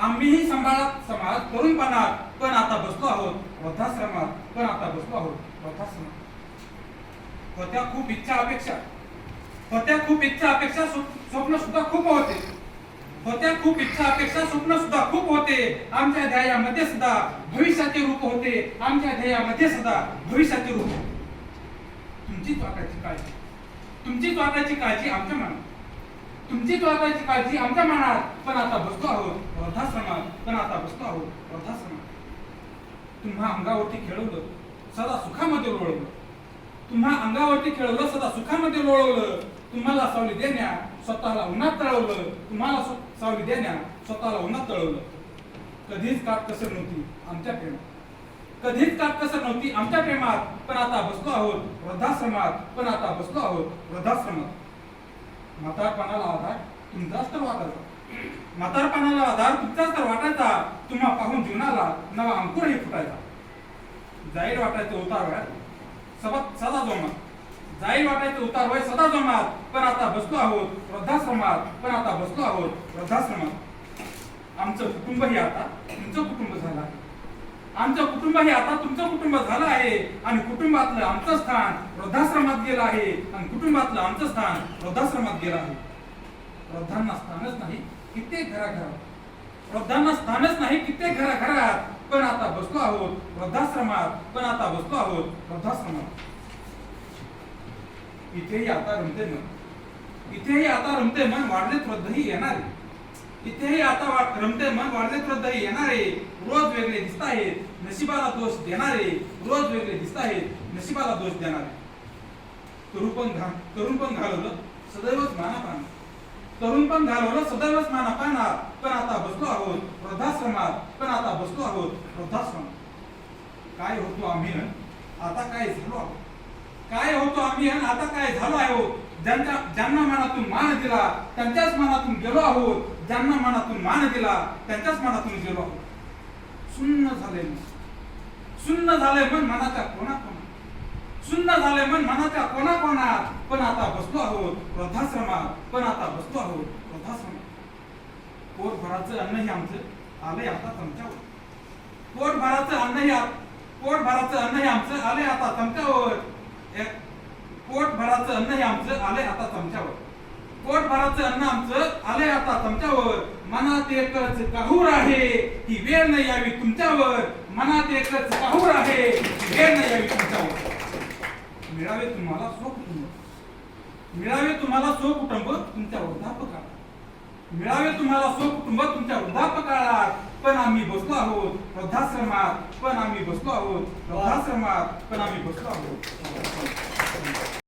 आम्हीही सांभाळत समाज तरुणपणात पण आता बसलो आहोत वृद्धाश्रमात. पण आता बसलो आहोत वृद्धाश्रमात. होत्या खूप इच्छा अपेक्षा. होत्या खूप इच्छा अपेक्षा स्वप्न सुद्धा खूप होते. होत्या खूप इच्छा अपेक्षा स्वप्न सुद्धा खूप होते. आमच्या ध्येयामध्ये सुद्धा भविष्याचे रूप होते. आमच्या ध्येयामध्ये सुद्धा भविष्याचे रूप होते. तुमचीच वाटायची काळजी. तुमचीच वाटायची काळजी आमच्या मनात. तुमची वाटायची काळजी आमच्या मनात. पण आता बसतो आहोत वृद्धाश्रमात. पण आता बसतो आहोत वृद्धाश्रमात. तुम्हा अंगावरती खेळवलं सदा सुखामध्ये लोळवलं. तुम्हा अंगावरती खेळवलं सदा सुखामध्ये लोळवलं. तुम्हाला सावली देण्या स्वतःला उन्हात तळवलं. तुम्हाला सावली देण्या स्वतःला उन्हात तळवलं. कधीच काट कसर नव्हती आमच्या प्रेमात. कधीच काप कसर नव्हती आमच्या प्रेमात. पण आता बसलो आहोत वृद्धाश्रमात. पण आता बसलो आहोत वृद्धाश्रमात. म्हातारपणाला आधार तुमचाच तर वाटायचा. म्हातारपणाला आधार तुमचाच तर वाटायचा. तुम्हा पाहून जीवनाला नवा अंकुरही फुटायचा. जाईल वाटायचं उतार वयात सबत सदा जोमात. जाईल वाटायचं उतार वय सदा जोमात. पण आता बसलो आहोत वृद्धाश्रमात. पण आता बसलो आहोत वृद्धाश्रमात. आमचं कुटुंबही आता तुमचं कुटुंब आमचं कुटुंबही आता तुमचं कुटुंब झालं आहे. आणि कुटुंबातलं आमचं स्थान वृद्धाश्रमात गेलं आहे. आणि कुटुंबातलं आमचं स्थान वृद्धाश्रमात गेलं आहे. वृद्धांना स्थानच नाही कित्येक घराघरात. वृद्धांना स्थानच नाही कित्येक घराघरात. पण आता बसलो आहोत वृद्धाश्रमात. पण आता बसलो आहोत वृद्धाश्रमात. इथेही आता रमते मन. इथेही आता रमते मन. वाढले वृद्धही आहे. तिथेही आता वाट रमते मन वाढले वृद्धही येणारे. रोज वेगळे दिसत आहेत नशिबाला दोष देणारे. रोज वेगळे दिसत आहेत नशिबाला दोष देणारे. तरुण पण घा तरुण पण घालवलं सदैवच माना पाहणार. तरुण पण घालवलं सदैवच माना पाहणार. पण आता बसलो आहोत वृद्धाश्रमात. पण आता बसलो आहोत वृद्धाश्रमात. काय होतो आम्ही आता काय झालो आहोत? काय होतो आम्ही आता काय झालो आहोत? ज्यांच्या ज्यांना मनातून मान दिला त्यांच्याच मनातून गेलो आहोत. ज्यांना मनातून मान दिला त्यांच्याच मनातून गेलो आहोत. सुन्न झाले मन शून्य झाले मन मनाच्या कोणा कोणा शून्य झाले मन मनाच्या कोणा कोणात पण आता बसलो आहोत वृद्धाश्रमात. पण आता बसलो आहोत वृद्धाश्रमात. पोटभराचं अन्न हे आमचं आलंय आता तमच्यावर पोट अन्न अन्नही पोटभराचं अन्न हे आमचं आलंय आता चमच्यावर. एक पोट भराचं अन्नही आमचं आलंय आता चमच्यावर. पोट भराचं अन्न आमचं आलंय आता चमच्यावर. मनात एकच काहूर आहे ही वेळ न यावी तुमच्यावर. मनात एकच काहूर आहे ही वेळ नाही यावी तुमच्यावर. मिळावे तुम्हाला स्वकुटुंब मिळावे तुम्हाला स्वकुटुंब तुमच्या वृद्धापकाळात मिळावे तुम्हाला स्वकुटुंब तुमच्या वृद्धापकाळात पण आम्ही बसलो आहोत वृद्धाश्रमात. पण आम्ही बसलो आहोत वृद्धाश्रमात. पण आम्ही बसलो आहोत.